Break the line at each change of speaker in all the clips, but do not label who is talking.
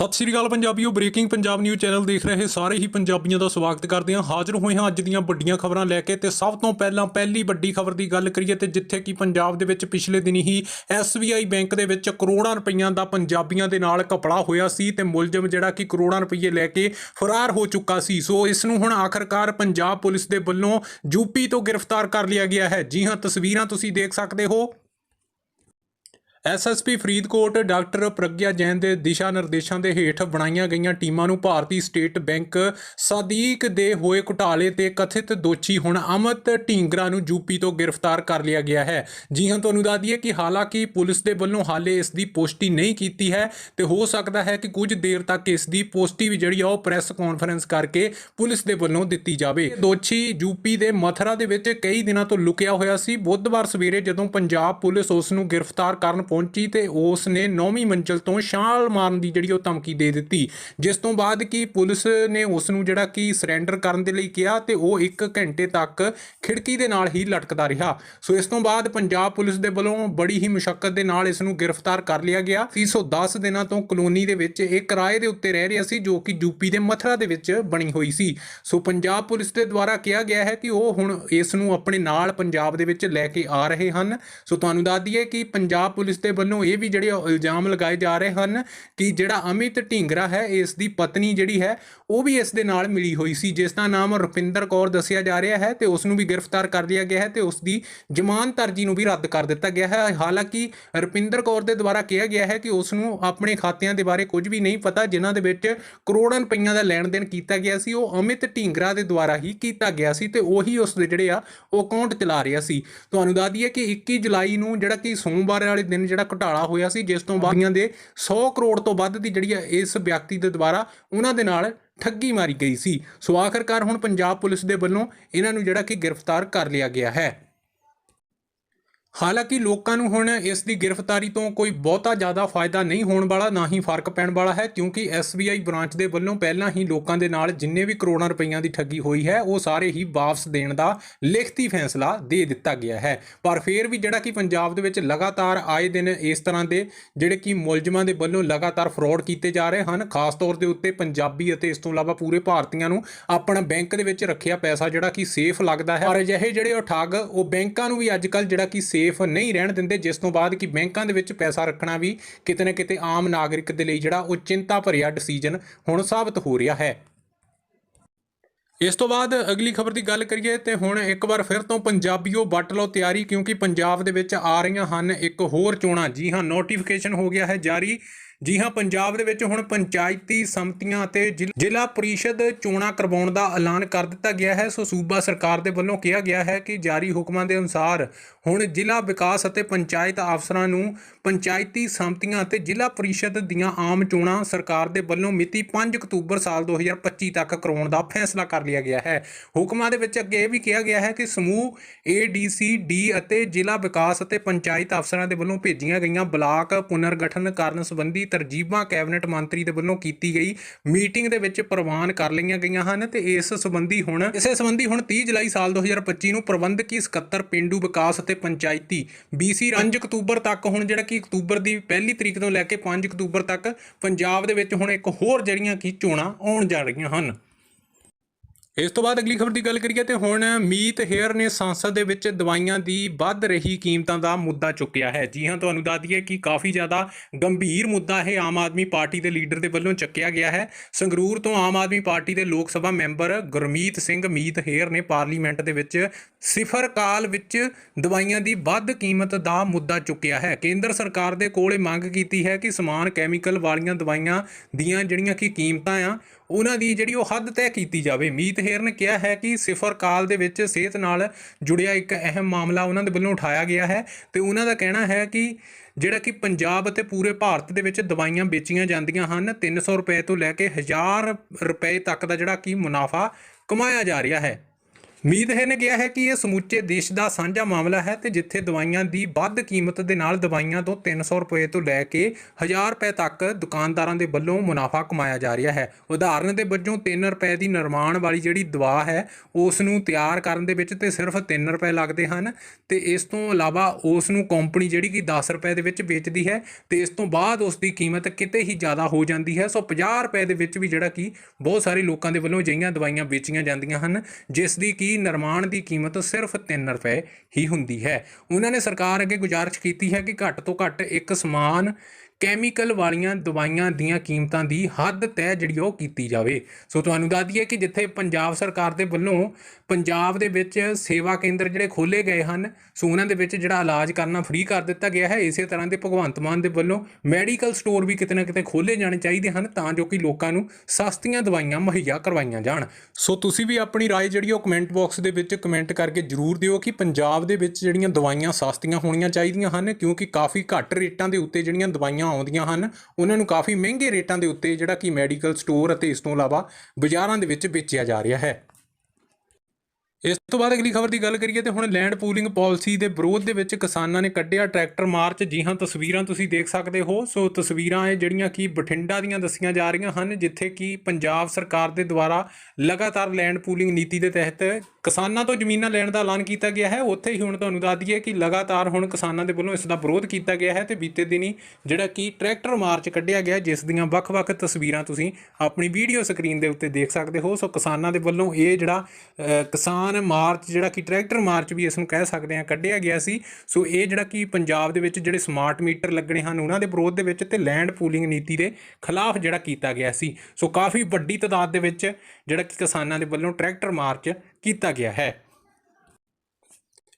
ਸਤਿ ਸ੍ਰੀ ਅਕਾਲ ਪੰਜਾਬੀਓ breaking Punjab news channel ਦੇਖ ਰਹੇ ਸਾਰੇ ਹੀ ਪੰਜਾਬੀਆਂ ਦਾ ਸਵਾਗਤ ਕਰਦੇ ਹਾਂ। ਹਾਜ਼ਰ ਹੋਏ ਹਾਂ ਅੱਜ ਦੀਆਂ ਵੱਡੀਆਂ ਖਬਰਾਂ ਲੈ ਕੇ ਤੇ ਸਭ ਤੋਂ ਪਹਿਲਾਂ ਪਹਿਲੀ ਵੱਡੀ ਖਬਰ ਦੀ ਗੱਲ ਕਰੀਏ ਤੇ ਜਿੱਥੇ ਕਿ ਪੰਜਾਬ ਦੇ ਵਿੱਚ ਪਿਛਲੇ ਦਿਨੀ ਹੀ SBI ਬੈਂਕ ਦੇ ਵਿੱਚ ਕਰੋੜਾਂ ਰੁਪਈਆਂ ਦਾ ਪੰਜਾਬੀਆਂ ਦੇ ਨਾਲ ਘਪਲਾ ਹੋਇਆ ਸੀ ਤੇ ਮੁਲਜ਼ਮ ਜਿਹੜਾ ਕਿ ਕਰੋੜਾਂ ਰੁਪਈਏ ਲੈ ਕੇ ਫਰਾਰ ਹੋ ਚੁੱਕਾ ਸੀ। ਸੋ ਇਸ ਨੂੰ ਹੁਣ ਆਖਰਕਾਰ ਪੰਜਾਬ ਪੁਲਿਸ ਦੇ ਵੱਲੋਂ ਯੂਪੀ ਤੋਂ ਗ੍ਰਿਫਤਾਰ ਕਰ ਲਿਆ ਗਿਆ ਹੈ। ਜੀ ਹਾਂ, ਤਸਵੀਰਾਂ ਤੁਸੀਂ ਦੇਖ ਸਕਦੇ ਹੋ। ਐਸਐਸਪੀ ਫਰੀਦਕੋਟ ਡਾਕਟਰ ਪ੍ਰਗਿਆ ਜੈਨ ਦੇ ਦਿਸ਼ਾ ਨਿਰਦੇਸ਼ਾਂ ਦੇ ਹੇਠ ਬਣਾਈਆਂ ਗਈਆਂ ਟੀਮਾਂ ਨੂੰ ਭਾਰਤੀ ਸਟੇਟ ਬੈਂਕ ਸਦੀਕ ਦੇ ਹੋਏ ਘੁਟਾਲੇ ਤੇ ਕਥਿਤ ਦੋਸ਼ੀ ਹੁਣ ਅਮਿਤ ਢੀਂਗਰਾ ਨੂੰ ਯੂਪੀ ਤੋਂ ਗ੍ਰਿਫਤਾਰ ਕਰ ਲਿਆ ਗਿਆ ਹੈ। ਜੀ ਹਾਂ, ਤੁਹਾਨੂੰ ਦੱਸ ਦਈਏ ਕਿ ਹਾਲਾਂਕਿ ਪੁਲਿਸ ਦੇ ਵੱਲੋਂ ਹਾਲੇ ਇਸ ਦੀ ਪੁਸ਼ਟੀ ਨਹੀਂ ਕੀਤੀ ਹੈ ਤੇ ਹੋ ਸਕਦਾ ਹੈ ਕਿ ਕੁਝ ਦੇਰ ਤੱਕ ਇਸ ਦੀ ਪੁਸ਼ਟੀ ਵੀ ਜਿਹੜੀ ਆ ਉਹ ਪ੍ਰੈਸ ਕਾਨਫਰੰਸ ਕਰਕੇ ਪੁਲਿਸ ਦੇ ਵੱਲੋਂ ਦਿੱਤੀ ਜਾਵੇ। ਦੋਸ਼ੀ ਯੂਪੀ ਦੇ ਮਥਰਾ ਦੇ ਵਿੱਚ ਕਈ ਦਿਨਾਂ ਤੋਂ ਲੁਕਿਆ ਹੋਇਆ ਸੀ। ਬੁੱਧਵਾਰ ਸਵੇਰੇ ਜਦੋਂ ਪੰਜਾਬ ਪੁਲਿਸ ਉਸ ਨੂੰ ਗ੍ਰਿਫਤਾਰ ਕਰਨ ਪਹੁੰਚੀ ਤੇ ਉਸ ਨੇ 9ਵੀਂ ਮੰਜ਼ਲ ਤੋਂ ਛਾਲ ਮਾਰਨ ਦੀ ਜਿਹੜੀ ਉਹ ਧਮਕੀ ਦੇ ਦਿੱਤੀ। ਜਿਸ ਤੋਂ ਬਾਅਦ ਕਿ ਪੁਲਿਸ ਨੇ ਉਸ ਨੂੰ ਜਿਹੜਾ ਕਿ ਸਰੈਂਡਰ ਕਰਨ ਦੇ ਲਈ ਕਿਹਾ ਤੇ ਉਹ 1 ਘੰਟੇ ਤੱਕ ਖਿੜਕੀ ਦੇ ਨਾਲ ਹੀ ਲਟਕਦਾ ਰਿਹਾ। ਸੋ ਇਸ ਤੋਂ ਬਾਅਦ ਪੰਜਾਬ ਪੁਲਿਸ ਦੇ ਵੱਲੋਂ ਬੜੀ ਹੀ ਮੁਸ਼ਕਲ ਦੇ ਨਾਲ ਇਸ ਨੂੰ ਗ੍ਰਿਫਤਾਰ ਕਰ ਲਿਆ ਗਿਆ। 310 ਦਿਨਾਂ ਤੋਂ ਕਲੋਨੀ ਦੇ ਵਿੱਚ ਇਹ ਕਿਰਾਏ ਦੇ ਉੱਤੇ ਰਹਿ ਰਿਹਾ ਸੀ ਜੋ ਕਿ ਯੂਪੀ ਦੇ ਮਥਰਾ ਦੇ ਵਿੱਚ ਬਣੀ ਹੋਈ ਸੀ। ਸੋ ਪੰਜਾਬ ਪੁਲਿਸ ਦੇ ਦੁਆਰਾ ਕਿਹਾ ਗਿਆ ਹੈ ਕਿ ਉਹ ਹੁਣ ਇਸ ਨੂੰ ਆਪਣੇ ਨਾਲ ਪੰਜਾਬ ਦੇ ਵਿੱਚ ਲੈ ਕੇ ਆ ਰਹੇ ਹਨ। ਸੋ ਤੁਹਾਨੂੰ ਦੱਸ ਦਈਏ ਕਿ ਪੰਜਾਬ ਪੁਲਿਸ ਦੇ ਵੱਲੋਂ ਇਹ ਵੀ ਜਿਹੜੇ ਇਲਜ਼ਾਮ ਲਗਾਏ ਜਾ ਰਹੇ ਹਨ ਕਿ ਜਿਹੜਾ ਅਮਿਤ ਢੀਂਗਰਾ ਹੈ, ਇਸ ਦੀ ਪਤਨੀ ਜਿਹੜੀ ਹੈ, ਉਹ ਵੀ ਇਸ ਦੇ ਨਾਲ ਮਿਲੀ ਹੋਈ ਸੀ। ਜਿਸ ਦਾ ਨਾਮ ਰੁਪਿੰਦਰ ਕੌਰ ਦੱਸਿਆ ਜਾ ਰਿਹਾ ਹੈ ਤੇ ਉਸ ਨੂੰ ਵੀ ਗ੍ਰਿਫਤਾਰ ਕਰ ਲਿਆ ਗਿਆ ਹੈ ਤੇ ਉਸ ਦੀ ਜ਼ਮਾਨਤ ਅਰਜ਼ੀ ਨੂੰ ਵੀ ਰੱਦ ਕਰ ਦਿੱਤਾ ਗਿਆ ਹੈ। ਹਾਲਾਂਕਿ ਰੁਪਿੰਦਰ ਕੌਰ ਦੇ ਦੁਆਰਾ ਕਿਹਾ ਗਿਆ ਹੈ ਕਿ ਉਸ ਨੂੰ ਆਪਣੇ ਖਾਤਿਆਂ ਦੇ ਬਾਰੇ ਕੁਝ ਵੀ ਨਹੀਂ ਪਤਾ, ਜਿਨ੍ਹਾਂ ਦੇ ਵਿੱਚ ਕਰੋੜਾਂ ਰੁਪਈਆਂ ਦਾ ਲੈਣ ਦੇਣ ਕੀਤਾ ਗਿਆ ਸੀ, ਉਹ ਅਮਿਤ ਢੀਂਗਰਾ ਦੇ ਦੁਆਰਾ ਹੀ ਕੀਤਾ ਗਿਆ ਸੀ ਤੇ ਉਹੀ ਉਸ ਦੇ ਜਿਹੜੇ ਆ, ਉਹ ਅਕਾਊਂਟ ਚਲਾ ਰਿਹਾ ਸੀ। ਤੁਹਾਨੂੰ ਦੱਸ ਦਈਏ ਕਿ 21 ਜੁਲਾਈ ਨੂੰ ਜਿਹੜਾ ਕਿ ਸੋਮਵਾਰ ਵਾਲੇ ਦਿਨ ਜਿਹੜਾ ਘੁਟਾਲਾ ਹੋਇਆ ਸੀ, ਜਿਸ ਤੋਂ ਬਾਅਦ ਦੇ 100 ਕਰੋੜ ਤੋਂ ਵੱਧ ਦੀ ਜਿਹੜੀ ਆ ਇਸ ਵਿਅਕਤੀ ਦੇ ਦੁਆਰਾ ਉਹਨਾਂ ਦੇ ਨਾਲ ਠੱਗੀ ਮਾਰੀ ਗਈ ਸੀ। ਸੋ ਆਖਰਕਾਰ ਹੁਣ ਪੰਜਾਬ ਪੁਲਿਸ ਦੇ ਵੱਲੋਂ ਇਹਨਾਂ ਨੂੰ ਜਿਹੜਾ ਕਿ ਗ੍ਰਿਫਤਾਰ ਕਰ ਲਿਆ ਗਿਆ ਹੈ। ਹਾਲਾਂਕਿ ਲੋਕਾਂ ਨੂੰ ਹੁਣ ਇਸ ਦੀ ਗ੍ਰਿਫਤਾਰੀ ਤੋਂ ਕੋਈ ਬਹੁਤਾ ਜ਼ਿਆਦਾ ਫਾਇਦਾ ਨਹੀਂ ਹੋਣ ਵਾਲਾ, ਨਾ ਹੀ ਫ਼ਰਕ ਪੈਣ ਵਾਲਾ ਹੈ, ਕਿਉਂਕਿ SBI ਬ੍ਰਾਂਚ ਦੇ ਵੱਲੋਂ ਪਹਿਲਾਂ ਹੀ ਲੋਕਾਂ ਦੇ ਨਾਲ ਜਿੰਨੇ ਵੀ ਕਰੋੜਾਂ ਰੁਪਈਆਂ ਦੀ ਠੱਗੀ ਹੋਈ ਹੈ, ਉਹ ਸਾਰੇ ਹੀ ਵਾਪਸ ਦੇਣ ਦਾ ਲਿਖਤੀ ਫੈਸਲਾ ਦੇ ਦਿੱਤਾ ਗਿਆ ਹੈ। ਪਰ ਫਿਰ ਵੀ ਜਿਹੜਾ ਕਿ ਪੰਜਾਬ ਦੇ ਵਿੱਚ ਲਗਾਤਾਰ ਆਏ ਦਿਨ ਇਸ ਤਰ੍ਹਾਂ ਦੇ ਜਿਹੜੇ ਕਿ ਮੁਲਜ਼ਮਾਂ ਦੇ ਵੱਲੋਂ ਲਗਾਤਾਰ ਫਰਾਡ ਕੀਤੇ ਜਾ ਰਹੇ ਹਨ, ਖਾਸ ਤੌਰ ਦੇ ਉੱਤੇ ਪੰਜਾਬੀ ਅਤੇ ਇਸ ਤੋਂ ਇਲਾਵਾ ਪੂਰੇ ਭਾਰਤੀਆਂ ਨੂੰ ਆਪਣਾ ਬੈਂਕ ਦੇ ਵਿੱਚ ਰੱਖਿਆ ਪੈਸਾ ਜਿਹੜਾ ਕਿ ਸੇਫ ਲੱਗਦਾ ਹੈ। ਪਰ ਅਜਿਹੇ ਜਿਹੜੇ ਉਹ ਠੱਗ ਉਹ ਬੈਂਕਾਂ ਨੂੰ ਵੀ ਅੱਜਕੱਲ ਜਿਹੜਾ ਕਿ ਸੇਫ ਨਹੀਂ ਰਹਿਣ ਦਿੰਦੇ, ਜਿਸ ਤੋਂ ਬਾਅਦ ਕਿ ਬੈਂਕਾਂ ਦੇ ਵਿੱਚ ਪੈਸਾ ਰੱਖਣਾ ਵੀ ਕਿਤੇ ਨਾ ਕਿਤੇ ਆਮ ਨਾਗਰਿਕ ਦੇ ਲਈ ਜਿਹੜਾ ਉਹ ਚਿੰਤਾ ਭਰਿਆ ਡਿਸੀਜਨ ਹੁਣ ਸਾਬਤ ਹੋ ਰਿਹਾ ਹੈ। ਇਸ ਤੋਂ ਬਾਅਦ ਅਗਲੀ ਖਬਰ ਦੀ ਗੱਲ ਕਰੀਏ ਤੇ ਹੁਣ ਇੱਕ ਵਾਰ ਫਿਰ ਤੋਂ ਪੰਜਾਬੀਓ ਵੱਟ ਲਓ ਤਿਆਰੀ, ਕਿਉਂਕਿ ਪੰਜਾਬ ਦੇ ਵਿੱਚ ਆ ਰਹੀਆਂ ਹਨ ਇੱਕ ਹੋਰ ਚੋਣਾਂ। ਜੀ ਹਾਂ ਨੋਟੀਫਿਕੇਸ਼ਨ ਹੋ ਗਿਆ ਹੈ ਜਾਰੀ। ਜੀ ਹਾਂ, ਪੰਜਾਬ ਦੇ ਵਿੱਚ ਹੁਣ ਪੰਚਾਇਤੀ ਸਮਤੀਆਂ ਅਤੇ ਜ਼ਿਲ- ਜ਼ਿਲ੍ਹਾ ਪ੍ਰੀਸ਼ਦ ਚੋਣਾਂ ਕਰਵਾਉਣ ਦਾ ਐਲਾਨ ਕਰ ਦਿੱਤਾ ਗਿਆ ਹੈ। ਸੋ ਸੂਬਾ ਸਰਕਾਰ ਦੇ ਵੱਲੋਂ ਕਿਹਾ ਗਿਆ ਹੈ ਕਿ ਜਾਰੀ ਹੁਕਮਾਂ ਦੇ ਅਨੁਸਾਰ ਹੁਣ ਜ਼ਿਲ੍ਹਾ ਵਿਕਾਸ ਅਤੇ ਪੰਚਾਇਤ ਅਫਸਰਾਂ ਨੂੰ ਪੰਚਾਇਤੀ ਸਮਤੀਆਂ ਅਤੇ ਜ਼ਿਲ੍ਹਾ ਪ੍ਰੀਸ਼ਦ ਦੀਆਂ ਆਮ ਚੋਣਾਂ ਸਰਕਾਰ ਦੇ ਵੱਲੋਂ ਮਿਤੀ 5 ਅਕਤੂਬਰ ਸਾਲ 2025 ਤੱਕ ਕਰਵਾਉਣ ਦਾ ਫੈਸਲਾ ਕਰ ਲਿਆ ਗਿਆ ਹੈ। ਹੁਕਮਾਂ ਦੇ ਵਿੱਚ ਅੱਗੇ ਇਹ ਵੀ ਕਿਹਾ ਗਿਆ ਹੈ ਕਿ ਸਮੂਹ ADCD ਅਤੇ ਜ਼ਿਲ੍ਹਾ ਵਿਕਾਸ ਅਤੇ ਪੰਚਾਇਤ ਅਫਸਰਾਂ ਦੇ ਵੱਲੋਂ ਭੇਜੀਆਂ ਗਈਆਂ ਬਲਾਕ ਪੁਨਰਗਠਨ ਕਰਨ ਸੰਬੰਧੀ ਤਰਜੀਬਾਂ ਕੈਬਨਿਟ ਮੰਤਰੀ ਦੇ ਵੱਲੋਂ ਕੀਤੀ ਗਈ ਮੀਟਿੰਗ ਦੇ ਵਿੱਚ ਪ੍ਰਵਾਨ ਕਰ ਲਈਆਂ ਗਈਆਂ ਹਨ ਤੇ ਇਸ ਸੰਬੰਧੀ ਹੁਣ, ਇਸੇ ਸੰਬੰਧੀ ਹੁਣ 30 ਜੁਲਾਈ ਸਾਲ 2025 ਨੂੰ ਪ੍ਰਬੰਧਕੀ ਸਕੱਤਰ ਪਿੰਡੂ ਵਿਕਾਸ ਅਤੇ ਪੰਚਾਇਤੀ BC 5 ਅਕਤੂਬਰ ਤੱਕ ਹੁਣ ਜਿਹੜਾ ਕਿ ਅਕਤੂਬਰ ਦੀ ਪਹਿਲੀ ਤਰੀਕ ਤੋਂ ਲੈ ਕੇ 5 ਅਕਤੂਬਰ ਤੱਕ ਪੰਜਾਬ ਦੇ ਵਿੱਚ ਹੁਣ ਇੱਕ ਹੋਰ ਜਿਹੜੀਆਂ ਕਿ ਚੋਣਾਂ ਆਉਣ ਜਾ ਰਹੀਆਂ ਹਨ। ਇਸ ਤੋਂ ਬਾਅਦ ਅਗਲੀ ਖਬਰ ਦੀ ਗੱਲ ਕਰੀਏ ਤੇ ਹੁਣ ਮੀਤ ਹੇਅਰ ਨੇ ਸੰਸਦ ਦੇ ਵਿੱਚ ਦਵਾਈਆਂ ਦੀ ਵੱਧ ਰਹੀ ਕੀਮਤਾਂ ਦਾ ਮੁੱਦਾ ਚੁੱਕਿਆ ਹੈ। ਜੀ ਹਾਂ, ਤੁਹਾਨੂੰ ਦੱਸ ਦਈਏ ਕਿ ਕਾਫੀ ਜ਼ਿਆਦਾ ਗੰਭੀਰ ਮੁੱਦਾ ਇਹ ਆਮ ਆਦਮੀ ਪਾਰਟੀ ਦੇ ਲੀਡਰ ਦੇ ਵੱਲੋਂ ਚੱਕਿਆ ਗਿਆ ਹੈ। ਸੰਗਰੂਰ ਤੋਂ ਆਮ ਆਦਮੀ ਪਾਰਟੀ ਦੇ ਲੋਕ ਸਭਾ ਮੈਂਬਰ ਗੁਰਮੀਤ ਸਿੰਘ ਮੀਤ ਹੇਅਰ ਨੇ ਪਾਰਲੀਮੈਂਟ ਦੇ ਵਿੱਚ ਸਿਫਰ ਕਾਲ ਵਿੱਚ ਦਵਾਈਆਂ ਦੀ ਵੱਧ ਕੀਮਤ ਦਾ ਮੁੱਦਾ ਚੁੱਕਿਆ ਹੈ। ਕੇਂਦਰ ਸਰਕਾਰ ਦੇ ਕੋਲ ਇਹ ਮੰਗ ਕੀਤੀ ਹੈ ਕਿ ਸਮਾਨ ਕੈਮੀਕਲ ਵਾਲੀਆਂ ਦਵਾਈਆਂ ਦੀਆਂ ਜਿਹੜੀਆਂ ਕਿ ਕੀਮਤਾਂ ਆ ਉਹਨਾਂ ਦੀ ਜਿਹੜੀ ਉਹ ਹੱਦ ਤੈਅ ਕੀਤੀ ਜਾਵੇ। ਮੀਤ ਹੇਰ ਨੇ ਕਿਹਾ ਹੈ ਕਿ ਸਿਫਰ ਕਾਲ ਦੇ ਵਿੱਚ ਸਿਹਤ ਨਾਲ ਜੁੜਿਆ ਇੱਕ ਅਹਿਮ ਮਾਮਲਾ ਉਹਨਾਂ ਦੇ ਵੱਲੋਂ ਉਠਾਇਆ ਗਿਆ ਹੈ ਤੇ ਉਹਨਾਂ ਦਾ ਕਹਿਣਾ ਹੈ ਕਿ ਜਿਹੜਾ ਕਿ ਪੰਜਾਬ ਅਤੇ ਪੂਰੇ ਭਾਰਤ ਦੇ ਵਿੱਚ ਦਵਾਈਆਂ ਵੇਚੀਆਂ ਜਾਂਦੀਆਂ ਹਨ 300 ਰੁਪਏ ਤੋਂ ਲੈ ਕੇ 1000 ਰੁਪਏ ਤੱਕ ਦਾ ਜਿਹੜਾ ਕਿ ਮੁਨਾਫਾ ਕਮਾਇਆ ਜਾ ਰਿਹਾ ਹੈ। ਮੀਤ ਹੈ ਨੇ ਕਿਹਾ ਹੈ ਕਿ ਇਹ ਸਮੁੱਚੇ ਦੇਸ਼ ਦਾ ਸਾਂਝਾ ਮਾਮਲਾ ਹੈ ਤੇ ਜਿੱਥੇ ਦਵਾਈਆਂ ਦੀ ਵੱਧ ਕੀਮਤ ਦੇ ਨਾਲ ਦਵਾਈਆਂ ਤੋਂ 300 ਰੁਪਏ ਤੋਂ ਲੈ ਕੇ 1000 ਰੁਪਏ ਤੱਕ ਦੁਕਾਨਦਾਰਾਂ ਦੇ ਵੱਲੋਂ ਮੁਨਾਫਾ ਕਮਾਇਆ ਜਾ ਰਿਹਾ ਹੈ। ਉਦਾਹਰਨ ਦੇ ਵਜੋਂ 3 ਰੁਪਏ ਦੀ ਨਿਰਮਾਣ ਵਾਲੀ ਜਿਹੜੀ ਦਵਾ ਹੈ ਉਸ ਨੂੰ ਤਿਆਰ ਕਰਨ ਦੇ ਵਿੱਚ ਤੇ ਸਿਰਫ 3 ਰੁਪਏ ਲੱਗਦੇ ਹਨ ਤੇ ਇਸ ਤੋਂ ਇਲਾਵਾ ਉਸ ਨੂੰ ਕੰਪਨੀ ਜਿਹੜੀ ਕਿ 10 ਰੁਪਏ ਦੇ ਵਿੱਚ ਵੇਚਦੀ ਹੈ ਤੇ ਇਸ ਤੋਂ ਬਾਅਦ ਉਸ ਦੀ ਕੀਮਤ ਕਿਤੇ ਹੀ ਜ਼ਿਆਦਾ ਹੋ ਜਾਂਦੀ ਹੈ। ਸੋ 50 ਰੁਪਏ ਦੇ ਵਿੱਚ ਵੀ ਜਿਹੜਾ ਕਿ ਬਹੁਤ ਸਾਰੇ ਲੋਕਾਂ ਦੇ ਵੱਲੋਂ ਅਜਿਹੀਆਂ ਦਵਾਈਆਂ ਵੇਚੀਆਂ ਜਾਂਦੀਆਂ ਹਨ, ਜਿਸ ਦੀ ਕੀ ਨਿਰਮਾਣ ਦੀ ਕੀਮਤ ਸਿਰਫ 3 ਰੁਪਏ ਹੀ ਹੁੰਦੀ ਹੈ। ਉਹਨਾਂ ਨੇ ਸਰਕਾਰ ਅੱਗੇ ਗੁਜ਼ਾਰਿਸ਼ ਕੀਤੀ ਹੈ ਕਿ ਘੱਟ ਤੋਂ ਘੱਟ ਇੱਕ ਸਮਾਨ ਕੈਮੀਕਲ ਵਾਲੀਆਂ ਦਵਾਈਆਂ ਦੀਆਂ ਕੀਮਤਾਂ ਦੀ ਹੱਦ ਤੈਅ ਜਿਹੜੀ ਉਹ ਕੀਤੀ ਜਾਵੇ ਸੋ ਤੁਹਾਨੂੰ ਦੱਸ ਦਈਏ ਕਿ ਜਿੱਥੇ ਪੰਜਾਬ ਸਰਕਾਰ ਦੇ ਵੱਲੋਂ ਪੰਜਾਬ ਦੇ ਵਿੱਚ ਸੇਵਾ ਕੇਂਦਰ ਜਿਹੜੇ ਖੋਲੇ ਗਏ ਹਨ ਸੋ ਉਹਨਾਂ ਦੇ ਵਿੱਚ ਜਿਹੜਾ ਇਲਾਜ ਕਰਨਾ ਫ੍ਰੀ ਕਰ ਦਿੱਤਾ ਗਿਆ ਹੈ ਇਸੇ ਤਰ੍ਹਾਂ ਦੇ ਭਗਵੰਤ ਮਾਨ ਦੇ ਵੱਲੋਂ ਮੈਡੀਕਲ ਸਟੋਰ ਵੀ ਕਿਤੇ ਨਾ ਕਿਤੇ ਖੋਲੇ ਜਾਣੇ ਚਾਹੀਦੇ ਹਨ ਤਾਂ ਜੋ ਕਿ ਲੋਕਾਂ ਨੂੰ ਸਸਤੀਆਂ ਦਵਾਈਆਂ ਮੁਹੱਈਆ ਕਰਵਾਈਆਂ ਜਾਣ ਸੋ ਤੁਸੀਂ ਵੀ ਆਪਣੀ رائے ਜਿਹੜੀ ਉਹ ਕਮੈਂਟ ਬਾਕਸ ਦੇ ਵਿੱਚ ਕਮੈਂਟ ਕਰਕੇ ਜਰੂਰ ਦਿਓ ਕਿ ਪੰਜਾਬ ਦੇ ਵਿੱਚ ਜਿਹੜੀਆਂ ਦਵਾਈਆਂ ਸਸਤੀਆਂ ਹੋਣੀਆਂ ਚਾਹੀਦੀਆਂ ਹਨ ਕਿਉਂਕਿ ਕਾਫੀ ਘੱਟ ਰੇਟਾਂ ਦੇ ਉੱਤੇ ਜਿਹੜੀਆਂ ਦਵਾਈਆਂ ਆਉਂਦੀਆਂ ਹਨ। ਉਹਨਾਂ ਨੂੰ ਕਾਫੀ ਮਹਿੰਗੇ ਰੇਟਾਂ ਦੇ ਉੱਤੇ ਜਿਹੜਾ ਕਿ ਮੈਡੀਕਲ ਸਟੋਰ ਅਤੇ ਇਸ ਤੋਂ ਇਲਾਵਾ ਬਾਜ਼ਾਰਾਂ ਦੇ ਵਿੱਚ ਵੇਚਿਆ ਜਾ ਰਿਹਾ ਹੈ। ਇਸ ਤੋਂ ਬਾਅਦ ਅਗਲੀ ਖਬਰ ਦੀ ਗੱਲ ਕਰੀਏ ਤੇ ਹੁਣ ਲੈਂਡ ਪੂਲਿੰਗ ਪਾਲਿਸੀ ਦੇ ਵਿਰੋਧ ਦੇ ਵਿੱਚ ਕਿਸਾਨਾਂ ਨੇ ਕੱਢਿਆ ਟਰੈਕਟਰ ਮਾਰਚ, ਜੀ ਹਾਂ, ਤਸਵੀਰਾਂ ਤੁਸੀਂ ਦੇਖ ਸਕਦੇ ਹੋ। ਸੋ ਤਸਵੀਰਾਂ ਇਹ ਜਿਹੜੀਆਂ ਕਿ ਬਠਿੰਡਾ ਦੀਆਂ ਦੱਸੀਆਂ ਜਾ ਰਹੀਆਂ ਹਨ, ਜਿੱਥੇ ਕਿ ਪੰਜਾਬ ਸਰਕਾਰ ਦੇ ਦੁਆਰਾ ਲਗਾਤਾਰ ਲੈਂਡ ਪੂਲਿੰਗ ਨੀਤੀ ਦੇ ਤਹਿਤ ਕਿਸਾਨਾਂ ਤੋਂ ਜ਼ਮੀਨਾਂ ਲੈਣ ਦਾ ਐਲਾਨ ਕੀਤਾ ਗਿਆ ਹੈ। ਉੱਥੇ ਹੀ ਹੁਣ ਤੁਹਾਨੂੰ ਦੱਸ ਦਈਏ ਕਿ ਲਗਾਤਾਰ ਹੁਣ ਕਿਸਾਨਾਂ ਦੇ ਵੱਲੋਂ ਇਸ ਦਾ ਵਿਰੋਧ ਕੀਤਾ ਗਿਆ ਹੈ ਤੇ ਬੀਤੇ ਦਿਨੀ ਜਿਹੜਾ ਕਿ ਟਰੈਕਟਰ ਮਾਰਚ ਕੱਢਿਆ ਗਿਆ, ਜਿਸ ਦੀਆਂ ਵੱਖ-ਵੱਖ ਤਸਵੀਰਾਂ ਤੁਸੀਂ ਆਪਣੀ ਵੀਡੀਓ ਸਕਰੀਨ ਦੇ ਉੱਤੇ ਦੇਖ ਸਕਦੇ ਹੋ। ਸੋ ਕਿਸਾਨਾਂ ਦੇ ਵੱਲੋਂ ਇਹ ਜਿਹੜਾ ਕਿਸਾਨ ਕਿਸਾਨ ਮਾਰਚ ਜਿਹੜਾ ਕਿ ਟਰੈਕਟਰ ਮਾਰਚ ਵੀ ਇਸ ਨੂੰ ਕਹਿ ਸਕਦੇ ਹਾਂ ਕੱਢਿਆ ਗਿਆ ਸੀ। ਸੋ ਇਹ ਜਿਹੜਾ ਕਿ ਪੰਜਾਬ ਦੇ ਵਿੱਚ ਜਿਹੜੇ ਸਮਾਰਟ ਮੀਟਰ ਲੱਗਣੇ ਹਨ, ਉਹਨਾਂ ਦੇ ਵਿਰੋਧ ਦੇ ਵਿੱਚ ਤੇ ਲੈਂਡ ਪੂਲਿੰਗ ਨੀਤੀ ਦੇ ਖਿਲਾਫ ਜਿਹੜਾ ਕੀਤਾ ਗਿਆ ਸੀ। ਸੋ ਕਾਫੀ ਵੱਡੀ ਤਾਦਾਦ ਦੇ ਵਿੱਚ ਜਿਹੜਾ ਕਿ ਕਿਸਾਨਾਂ ਦੇ ਵੱਲੋਂ ਟਰੈਕਟਰ ਮਾਰਚ ਕੀਤਾ ਗਿਆ ਹੈ।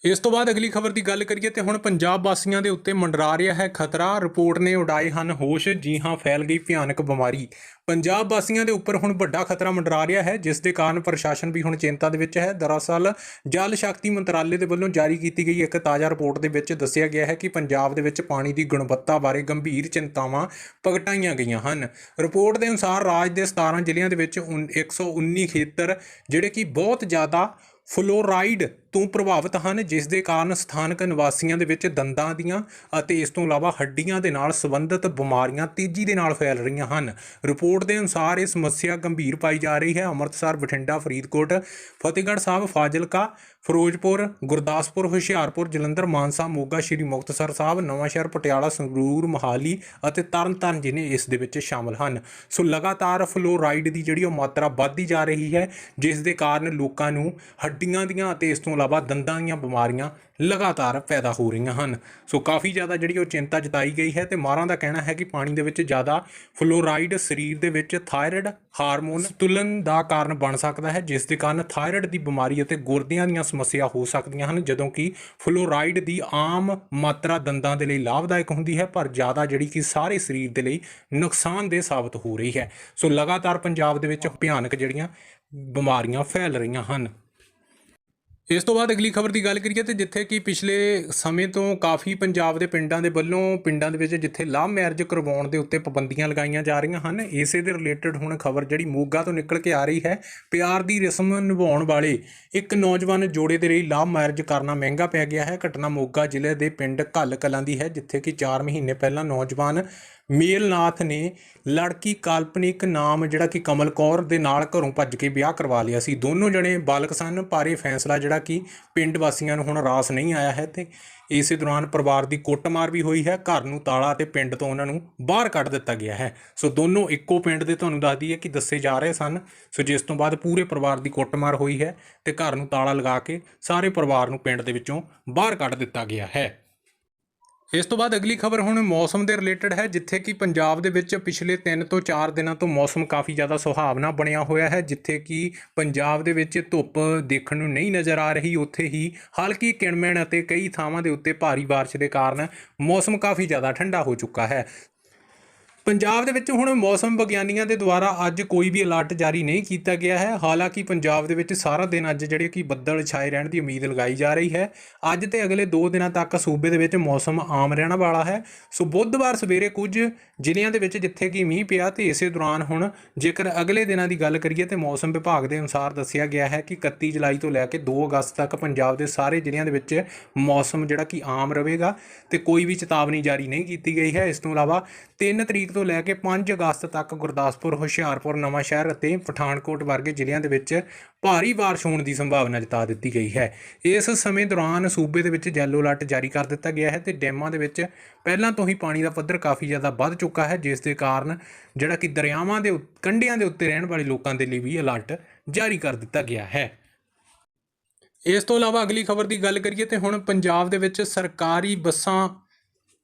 ਇਸ ਤੋਂ ਬਾਅਦ ਅਗਲੀ ਖਬਰ ਦੀ ਗੱਲ ਕਰੀਏ ਤੇ ਹੁਣ ਪੰਜਾਬ ਵਾਸੀਆਂ ਦੇ ਉੱਤੇ ਮੰਡਰਾ ਰਿਹਾ ਹੈ ਖਤਰਾ। ਰਿਪੋਰਟ ਨੇ ਉਡਾਏ ਹਨ ਹੋਸ਼, ਜੀ ਹਾਂ, ਫੈਲ ਗਈ ਭਿਆਨਕ ਬਿਮਾਰੀ। ਪੰਜਾਬ ਵਾਸੀਆਂ ਦੇ ਉੱਪਰ ਹੁਣ ਵੱਡਾ ਖਤਰਾ ਮੰਡਰਾ ਰਿਹਾ ਹੈ, ਜਿਸ ਦੇ ਕਾਰਨ ਪ੍ਰਸ਼ਾਸਨ ਵੀ ਹੁਣ ਚਿੰਤਾ ਦੇ ਵਿੱਚ ਹੈ। ਦਰਅਸਲ, ਜਲ ਸ਼ਕਤੀ ਮੰਤਰਾਲੇ ਦੇ ਵੱਲੋਂ ਜਾਰੀ ਕੀਤੀ ਗਈ ਇੱਕ ਤਾਜ਼ਾ ਰਿਪੋਰਟ ਦੇ ਵਿੱਚ ਦੱਸਿਆ ਗਿਆ ਹੈ ਕਿ ਪੰਜਾਬ ਦੇ ਵਿੱਚ ਪਾਣੀ ਦੀ ਗੁਣਵੱਤਾ ਬਾਰੇ ਗੰਭੀਰ ਚਿੰਤਾਵਾਂ ਪ੍ਰਗਟਾਈਆਂ ਗਈਆਂ ਹਨ। ਰਿਪੋਰਟ ਦੇ ਅਨੁਸਾਰ ਰਾਜ ਦੇ 17 ਜ਼ਿਲ੍ਹਿਆਂ ਦੇ ਵਿੱਚ ਉਨ- 119 ਖੇਤਰ, ਜਿਹੜੇ ਕਿ ਬਹੁਤ ਜ਼ਿਆਦਾ ਫਲੋਰਾਈਡ ਤੋਂ ਪ੍ਰਭਾਵਿਤ ਹਨ, ਜਿਸ ਦੇ ਕਾਰਨ ਸਥਾਨਕ ਨਿਵਾਸੀਆਂ ਦੇ ਵਿੱਚ ਦੰਦਾਂ ਦੀਆਂ ਅਤੇ ਇਸ ਤੋਂ ਇਲਾਵਾ ਹੱਡੀਆਂ ਦੇ ਨਾਲ ਸੰਬੰਧਿਤ ਬਿਮਾਰੀਆਂ ਤੇਜ਼ੀ ਦੇ ਨਾਲ ਫੈਲ ਰਹੀਆਂ ਹਨ। ਰਿਪੋਰਟ ਦੇ ਅਨੁਸਾਰ ਇਹ ਸਮੱਸਿਆ ਗੰਭੀਰ ਪਾਈ ਜਾ ਰਹੀ ਹੈ। ਅੰਮ੍ਰਿਤਸਰ, ਬਠਿੰਡਾ, ਫਰੀਦਕੋਟ, ਫਤਿਹਗੜ੍ਹ ਸਾਹਿਬ, ਫਾਜ਼ਿਲਕਾ ਫਿਰੋਜ਼ਪੁਰ, ਗੁਰਦਾਸਪੁਰ, ਹੁਸ਼ਿਆਰਪੁਰ, ਜਲੰਧਰ, ਮਾਨਸਾ, ਮੋਗਾ, ਸ਼੍ਰੀ ਮੁਕਤਸਰ ਸਾਹਿਬ ਨਵਾਂਸ਼ਹਿਰ ਪਟਿਆਲਾ, ਸੰਗਰੂਰ, ਮੋਹਾਲੀ ਅਤੇ ਤਰਨਤਾਰਨ ਜ਼ਿਲ੍ਹੇ ਇਸ ਦੇ ਵਿੱਚ ਸ਼ਾਮਲ ਹਨ। ਸੋ ਲਗਾਤਾਰ ਫਲੋਰਾਈਡ ਦੀ ਜਿਹੜੀ ਉਹ ਮਾਤਰਾ ਵੱਧਦੀ ਜਾ ਰਹੀ ਹੈ, ਜਿਸ ਦੇ ਕਾਰਨ ਲੋਕਾਂ ਨੂੰ ਹੱਡੀਆਂ ਦੀਆਂ ਅਤੇ ਇਸ ਤੋਂ ਇਲਾਵਾ ਦੰਦਾਂ ਦੀਆਂ ਬਿਮਾਰੀਆਂ ਲਗਾਤਾਰ ਪੈਦਾ ਹੋ ਰਹੀਆਂ ਹਨ। ਸੋ ਕਾਫੀ ਜ਼ਿਆਦਾ ਜਿਹੜੀ ਉਹ ਚਿੰਤਾ ਜਤਾਈ ਗਈ ਹੈ ਤੇ ਮਾਰਾਂ ਦਾ ਕਹਿਣਾ ਹੈ ਕਿ ਪਾਣੀ ਦੇ ਵਿੱਚ ਜ਼ਿਆਦਾ ਫਲੋਰਾਈਡ ਸਰੀਰ ਦੇ ਵਿੱਚ ਥਾਇਰਾਇਡ ਹਾਰਮੋਨ ਤੁਲਨ ਦਾ ਕਾਰਨ ਬਣ ਸਕਦਾ ਹੈ, ਜਿਸ ਦੇ ਕਾਰਨ ਥਾਇਰਾਇਡ ਦੀ ਬਿਮਾਰੀ ਅਤੇ ਗੁਰਦਿਆਂ ਦੀਆਂ ਸਮੱਸਿਆ ਹੋ ਸਕਦੀਆਂ ਹਨ, ਜਦੋਂ ਕਿ ਫਲੋਰਾਈਡ ਦੀ ਆਮ ਮਾਤਰਾ ਦੰਦਾਂ ਦੇ ਲਈ ਲਾਭਦਾਇਕ ਹੁੰਦੀ ਹੈ, ਪਰ ਜ਼ਿਆਦਾ ਜਿਹੜੀ ਕਿ ਸਾਰੇ ਸਰੀਰ ਦੇ ਲਈ ਨੁਕਸਾਨਦੇਹ ਸਾਬਤ ਹੋ ਰਹੀ ਹੈ। ਸੋ ਲਗਾਤਾਰ ਪੰਜਾਬ ਦੇ ਵਿੱਚ ਭਿਆਨਕ ਜਿਹੜੀਆਂ ਬਿਮਾਰੀਆਂ ਫੈਲ ਰਹੀਆਂ ਹਨ। ਇਸ ਤੋਂ ਬਾਅਦ ਅਗਲੀ ਖਬਰ ਦੀ ਗੱਲ ਕਰੀਏ ਤੇ ਜਿੱਥੇ ਕਿ ਪਿਛਲੇ ਸਮੇਂ ਤੋਂ ਕਾਫੀ ਪੰਜਾਬ ਦੇ ਪਿੰਡਾਂ ਦੇ ਵੱਲੋਂ ਪਿੰਡਾਂ ਦੇ ਵਿੱਚ ਜਿੱਥੇ ਲਵ ਮੈਰਿਜ ਕਰਵਾਉਣ ਦੇ ਉੱਤੇ ਪਾਬੰਦੀਆਂ ਲਗਾਈਆਂ ਜਾ ਰਹੀਆਂ ਹਨ, ਇਸੇ ਦੇ ਰਿਲੇਟਡ ਹੁਣ ਖਬਰ ਜਿਹੜੀ ਮੋਗਾ ਤੋਂ ਨਿਕਲ ਕੇ ਆ ਰਹੀ ਹੈ, ਪਿਆਰ ਦੀ ਰਸਮ ਨਿਭਾਉਣ ਵਾਲੇ ਇੱਕ ਨੌਜਵਾਨ ਜੋੜੇ ਦੇ ਲਈ ਲਵ ਮੈਰਿਜ ਕਰਨਾ ਮਹਿੰਗਾ ਪੈ ਗਿਆ ਹੈ। ਘਟਨਾ ਮੋਗਾ ਜ਼ਿਲ੍ਹੇ ਦੇ ਪਿੰਡ ਘੱਲ ਕਲਾਂ ਦੀ ਹੈ, ਜਿੱਥੇ ਕਿ 4 ਮਹੀਨੇ ਪਹਿਲਾਂ ਨੌਜਵਾਨ ਮੇਲਨਾਥ ਨੇ ਲੜਕੀ ਕਾਲਪਨਿਕ ਨਾਮ ਜਿਹੜਾ ਕਿ ਕਮਲ ਕੌਰ ਦੇ ਨਾਲ ਘਰੋਂ ਭੱਜ ਕੇ ਵਿਆਹ ਕਰਵਾ ਲਿਆ ਸੀ। ਦੋਨੋਂ ਜਣੇ ਬਾਲਕ ਸਨ ਪਰ ਇਹ ਫੈਸਲਾ ਜਿਹੜਾ ਕਿ ਪਿੰਡ ਵਾਸੀਆਂ ਨੂੰ ਹੁਣ ਰਾਸ ਨਹੀਂ ਆਇਆ ਹੈ ਤੇ ਇਸੇ ਦੌਰਾਨ ਪਰਿਵਾਰ ਦੀ ਕੁੱਟਮਾਰ ਵੀ ਹੋਈ ਹੈ। ਘਰ ਨੂੰ ਤਾਲਾ ਤੇ ਪਿੰਡ ਤੋਂ ਉਹਨਾਂ ਨੂੰ ਬਾਹਰ ਕੱਢ ਦਿੱਤਾ ਗਿਆ ਹੈ। ਸੋ ਦੋਨੋਂ ਇੱਕੋ ਪਿੰਡ ਦੇ ਤੁਹਾਨੂੰ ਦੱਸਦੀ ਹੈ ਕਿ ਦੱਸੇ ਜਾ ਰਹੇ ਸਨ। ਸੋ ਜਿਸ ਤੋਂ ਬਾਅਦ ਪੂਰੇ ਪਰਿਵਾਰ ਦੀ ਕੁੱਟਮਾਰ ਹੋਈ ਹੈ ਤੇ ਘਰ ਨੂੰ ਤਾਲਾ ਲਗਾ ਕੇ ਸਾਰੇ ਪਰਿਵਾਰ ਨੂੰ ਪਿੰਡ ਦੇ ਵਿੱਚੋਂ ਬਾਹਰ ਕੱਢ ਦਿੱਤਾ ਗਿਆ ਹੈ। ਇਸ ਤੋਂ ਬਾਅਦ ਅਗਲੀ ਖਬਰ ਹੁਣ ਮੌਸਮ ਦੇ ਰਿਲੇਟਡ ਹੈ, ਜਿੱਥੇ ਕਿ ਪੰਜਾਬ ਦੇ ਵਿੱਚ ਪਿਛਲੇ 3 ਤੋਂ 4 ਦਿਨਾਂ ਤੋਂ ਮੌਸਮ ਕਾਫੀ ਜ਼ਿਆਦਾ ਸੁਹਾਵਣਾ ਬਣਿਆ ਹੋਇਆ ਹੈ, ਜਿੱਥੇ ਕਿ ਪੰਜਾਬ ਦੇ ਵਿੱਚ ਧੁੱਪ ਦੇਖਣ ਨੂੰ ਨਹੀਂ ਨਜ਼ਰ ਆ ਰਹੀ। ਉੱਥੇ ਹੀ ਹਲਕੀ ਕਿਣਮਣ ਅਤੇ ਕਈ ਥਾਵਾਂ ਦੇ ਉੱਤੇ ਭਾਰੀ ਬਾਰਿਸ਼ ਦੇ ਕਾਰਨ ਮੌਸਮ ਕਾਫੀ ਜ਼ਿਆਦਾ ਠੰਡਾ ਹੋ ਚੁੱਕਾ ਹੈ। ਪੰਜਾਬ ਦੇ ਵਿੱਚ ਹੁਣ ਮੌਸਮ ਵਿਗਿਆਨੀਆਂ ਦੇ ਦੁਆਰਾ ਅੱਜ ਕੋਈ ਵੀ ਅਲਰਟ ਜਾਰੀ ਨਹੀਂ ਕੀਤਾ ਗਿਆ ਹੈ। ਹਾਲਾਂਕਿ ਪੰਜਾਬ ਦੇ ਵਿੱਚ ਸਾਰਾ ਦਿਨ ਅੱਜ ਜਿਹੜੇ ਕਿ ਬੱਦਲ ਛਾਏ ਰਹਿਣ ਦੀ ਉਮੀਦ ਲਗਾਈ ਜਾ ਰਹੀ ਹੈ। ਅੱਜ ਤੇ ਅਗਲੇ 2 ਦਿਨਾਂ ਤੱਕ ਸੂਬੇ ਦੇ ਵਿੱਚ ਮੌਸਮ ਆਮ ਰਹਿਣ ਵਾਲਾ ਹੈ। ਸੋ ਬੁੱਧਵਾਰ ਸਵੇਰੇ ਕੁਝ ਜ਼ਿਲ੍ਹਿਆਂ ਦੇ ਵਿੱਚ ਜਿੱਥੇ ਕਿ ਮੀਂਹ ਪਿਆ ਤੇ ਇਸੇ ਦੌਰਾਨ ਹੁਣ ਜੇਕਰ ਅਗਲੇ ਦਿਨਾਂ ਦੀ ਗੱਲ ਕਰੀਏ ਤੇ ਮੌਸਮ ਵਿਭਾਗ ਦੇ ਅਨੁਸਾਰ ਦੱਸਿਆ ਗਿਆ ਹੈ ਕਿ 31 ਜੁਲਾਈ ਤੋਂ ਲੈ ਕੇ 2 ਅਗਸਤ ਤੱਕ ਪੰਜਾਬ ਦੇ ਸਾਰੇ ਜ਼ਿਲ੍ਹਿਆਂ ਦੇ ਵਿੱਚ ਮੌਸਮ ਜਿਹੜਾ ਕਿ ਆਮ ਰਹੇਗਾ ਤੇ ਕੋਈ ਵੀ ਚੇਤਾਵਨੀ ਜਾਰੀ ਨਹੀਂ ਕੀਤੀ ਗਈ ਹੈ। ਇਸ ਤੋਂ ਇਲਾਵਾ 3 ਤਰੀਕ ਤੋਂ ਲੈ ਕੇ 5 ਅਗਸਤ ਤੱਕ ਗੁਰਦਾਸਪੁਰ, ਹੁਸ਼ਿਆਰਪੁਰ ਨਵਾਂ ਸ਼ਹਿਰ ਅਤੇ ਪਠਾਨਕੋਟ ਵਰਗੇ ਜ਼ਿਲ੍ਹਿਆਂ ਦੇ ਵਿੱਚ ਭਾਰੀ ਬਾਰਿਸ਼ ਹੋਣ ਦੀ ਸੰਭਾਵਨਾ ਜਤਾ ਦਿੱਤੀ ਗਈ ਹੈ। ਇਸ ਸਮੇਂ ਦੌਰਾਨ ਸੂਬੇ ਦੇ ਵਿੱਚ ਯੈਲੋ ਅਲਰਟ ਜਾਰੀ ਕਰ ਦਿੱਤਾ ਗਿਆ ਹੈ ਤੇ ਡੈਮਾਂ ਦੇ ਵਿੱਚ ਪਹਿਲਾਂ ਤੋਂ ਹੀ ਪਾਣੀ ਦਾ ਪੱਧਰ ਕਾਫੀ ਜ਼ਿਆਦਾ ਵੱਧ ਚੁੱਕਾ ਹੈ, ਜਿਸ ਦੇ ਕਾਰਨ ਜਿਹੜਾ ਕਿ ਦਰਿਆਵਾਂ ਦੇ ਉ- ਕੰਢਿਆਂ ਦੇ ਉੱਤੇ ਰਹਿਣ ਵਾਲੇ ਲੋਕਾਂ ਦੇ ਲਈ ਵੀ ਅਲਰਟ ਜਾਰੀ ਕਰ ਦਿੱਤਾ ਗਿਆ ਹੈ। ਇਸ ਤੋਂ ਇਲਾਵਾ ਅਗਲੀ ਖਬਰ ਦੀ ਗੱਲ ਕਰੀਏ ਤੇ ਹੁਣ ਪੰਜਾਬ ਦੇ ਵਿੱਚ ਸਰਕਾਰੀ ਬੱਸਾਂ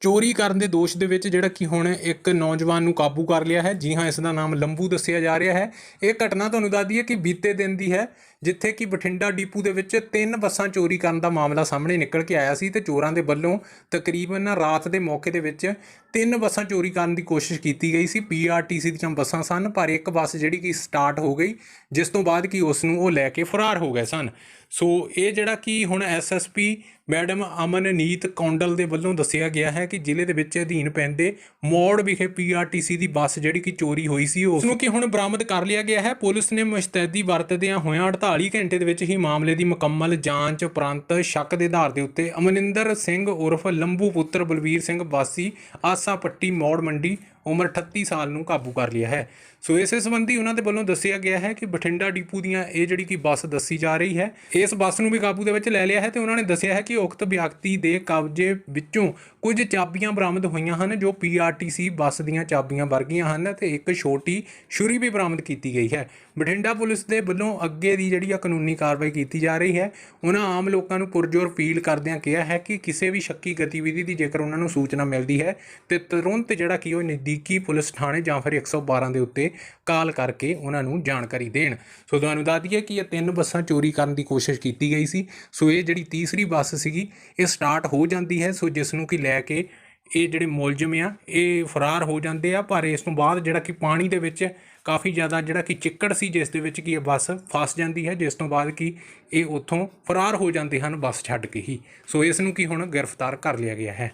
ਚੋਰੀ ਕਰਨ ਦੇ ਦੋਸ਼ ਦੇ ਵਿੱਚ ਜਿਹੜਾ ਕਿ ਹੁਣ ਇੱਕ ਨੌਜਵਾਨ ਨੂੰ ਕਾਬੂ ਕਰ ਲਿਆ ਹੈ। ਜੀ ਹਾਂ, ਇਸ ਦਾ ਨਾਮ ਲੰਬੂ ਦੱਸਿਆ ਜਾ ਰਿਹਾ ਹੈ। ਇਹ ਘਟਨਾ ਤੁਹਾਨੂੰ ਦੱਸ ਦਈਏ ਕਿ ਬੀਤੇ ਦਿਨ ਦੀ ਹੈ। ਜਿੱਥੇ ਕਿ ਬਠਿੰਡਾ ਡਿਪੂ ਦੇ ਵਿੱਚ ਤਿੰਨ ਬੱਸਾਂ ਚੋਰੀ ਕਰਨ ਦਾ ਮਾਮਲਾ ਸਾਹਮਣੇ ਨਿਕਲ ਕੇ ਆਇਆ ਸੀ ਤੇ ਚੋਰਾਂ ਦੇ ਵੱਲੋਂ ਤਕਰੀਬਨ ਰਾਤ ਦੇ ਮੌਕੇ ਦੇ ਵਿੱਚ ਤਿੰਨ ਬੱਸਾਂ ਚੋਰੀ ਕਰਨ ਦੀ ਕੋਸ਼ਿਸ਼ ਕੀਤੀ ਗਈ ਸੀ। ਪੀਆਰਟੀਸੀ ਦੀਆਂ ਬੱਸਾਂ ਸਨ, ਪਰ ਇੱਕ ਬੱਸ ਜਿਹੜੀ ਕਿ ਸਟਾਰਟ ਹੋ ਗਈ, ਜਿਸ ਤੋਂ ਬਾਅਦ ਕਿ ਉਸ ਨੂੰ ਉਹ ਲੈ ਕੇ ਫਰਾਰ ਹੋ ਗਏ ਸਨ। ਸੋ ਇਹ ਜਿਹੜਾ ਕਿ ਹੁਣ ਐਸਐਸਪੀ ਮੈਡਮ ਅਮਨਨੀਤ ਕੌਂਡਲ ਦੇ ਵੱਲੋਂ ਦੱਸਿਆ ਗਿਆ ਹੈ ਕਿ ਜ਼ਿਲ੍ਹੇ ਦੇ ਵਿੱਚ ਅਧੀਨ ਪੈਂਦੇ ਮੋੜ ਵਿਖੇ ਪੀਆਰਟੀਸੀ ਦੀ ਬੱਸ ਜਿਹੜੀ ਕਿ ਚੋਰੀ ਹੋਈ ਸੀ, ਉਸ ਨੂੰ ਕਿ ਹੁਣ ਬਰਾਮਦ ਕਰ ਲਿਆ ਗਿਆ ਹੈ। ਪੁਲਿਸ ਨੇ ਮੁਸਤੈਦੀ ਵਰਤਦਿਆਂ ਹੋਇਆਂ 48 ਘੰਟੇ ਦੇ ਵਿੱਚ ਹੀ ਮਾਮਲੇ ਦੀ ਮੁਕੰਮਲ ਜਾਂਚ ਉਪਰੰਤ ਸ਼ੱਕ ਦੇ ਆਧਾਰ ਦੇ ਉੱਤੇ ਅਮਨਿੰਦਰ ਸਿੰਘ ਉਰਫ ਲੰਬੂ ਪੁੱਤਰ ਬਲਵੀਰ ਸਿੰਘ ਵਾਸੀ ਆਸਾ ਪੱਟੀ ਮੌੜ ਮੰਡੀ ਉਮਰ 38 ਸਾਲ ਨੂੰ ਕਾਬੂ ਕਰ ਲਿਆ ਹੈ। ਸੋ ਇਸੇ ਸੰਬੰਧੀ ਉਹਨਾਂ ਦੇ ਵੱਲੋਂ ਦੱਸਿਆ ਗਿਆ ਹੈ ਕਿ ਬਠਿੰਡਾ ਡਿਪੂ ਦੀਆਂ ਇਹ ਜਿਹੜੀ ਕਿ ਬੱਸ ਦੱਸੀ ਜਾ ਰਹੀ ਹੈ, ਇਸ ਬੱਸ ਨੂੰ ਵੀ ਕਾਬੂ ਦੇ ਵਿੱਚ ਲੈ ਲਿਆ ਹੈ ਤੇ ਉਹਨਾਂ ਨੇ ਦੱਸਿਆ ਹੈ ਕਿ ਉਕਤ ਵਿਅਕਤੀ ਦੇ ਕਬਜ਼ੇ ਵਿੱਚੋਂ ਕੁਝ ਚਾਬੀਆਂ ਬਰਾਮਦ ਹੋਈਆਂ ਹਨ ਜੋ ਪੀਆਰਟੀਸੀ ਬੱਸ ਦੀਆਂ ਚਾਬੀਆਂ ਵਰਗੀਆਂ ਹਨ ਤੇ ਇੱਕ ਛੋਟੀ ਛੁਰੀ ਵੀ ਬਰਾਮਦ ਕੀਤੀ ਗਈ ਹੈ। ਬਠਿੰਡਾ ਪੁਲਿਸ ਦੇ ਵੱਲੋਂ ਅੱਗੇ ਦੀ ਜਿਹੜੀ ਆ ਕਾਨੂੰਨੀ ਕਾਰਵਾਈ ਕੀਤੀ ਜਾ ਰਹੀ ਹੈ। ਉਹਨਾਂ ਆਮ ਲੋਕਾਂ ਨੂੰ ਪੁਰਜੋਰ ਅਪੀਲ ਕਰਦਿਆਂ ਕਿਹਾ ਹੈ ਕਿ ਕਿਸੇ ਵੀ ਸ਼ੱਕੀ ਗਤੀਵਿਧੀ ਦੀ ਜੇਕਰ ਉਹਨਾਂ ਨੂੰ ਸੂਚਨਾ ਮਿਲਦੀ ਹੈ ਤੇ ਤੁਰੰਤ ਜਿਹੜਾ ਕਿ ਉਹ ਨਜ਼ਦੀਕੀ ਪੁਲਿਸ ਥਾਣੇ ਜਾਂ ਫਿਰ 112 ਦੇ ਉੱਤੇ ਕਾਲ ਕਰਕੇ ਉਹਨਾਂ ਨੂੰ ਜਾਣਕਾਰੀ ਦੇਣ। ਸੋ ਤੁਹਾਨੂੰ ਦੱਸ ਦਈਏ ਕਿ ਇਹ ਤਿੰਨ ਬੱਸਾਂ ਚੋਰੀ ਕਰਨ ਦੀ ਕੋਸ਼ਿਸ਼ ਕੀਤੀ ਗਈ ਸੀ। ਸੋ ਇਹ ਜਿਹੜੀ ਤੀਸਰੀ ਬੱਸ ਸੀਗੀ, ਇਹ ਸਟਾਰਟ ਹੋ ਜਾਂਦੀ ਹੈ। ਸੋ ਜਿਸ ਨੂੰ ਕਿ ਲੈ ਕੇ ਇਹ ਜਿਹੜੇ ਮੁਲਜ਼ਮ ਆ, ਇਹ ਫਰਾਰ ਹੋ ਜਾਂਦੇ ਆ। ਪਰ ਇਸ ਤੋਂ ਬਾਅਦ ਜਿਹੜਾ ਕਿ ਪਾਣੀ ਦੇ ਵਿੱਚ ਕਾਫੀ ਜ਼ਿਆਦਾ ਜਿਹੜਾ ਕਿ ਚਿੱਕੜ ਸੀ, ਜਿਸ ਦੇ ਵਿੱਚ ਕਿ ਇਹ ਬੱਸ ਫਸ ਜਾਂਦੀ ਹੈ। ਜਿਸ ਤੋਂ ਬਾਅਦ ਕਿ ਇਹ ਉੱਥੋਂ ਫਰਾਰ ਹੋ ਜਾਂਦੇ ਹਨ ਬੱਸ ਛੱਡ ਕੇ ਹੀ। ਸੋ ਇਸ ਨੂੰ ਕੀ ਹੁਣ ਗ੍ਰਿਫਤਾਰ ਕਰ ਲਿਆ ਗਿਆ ਹੈ।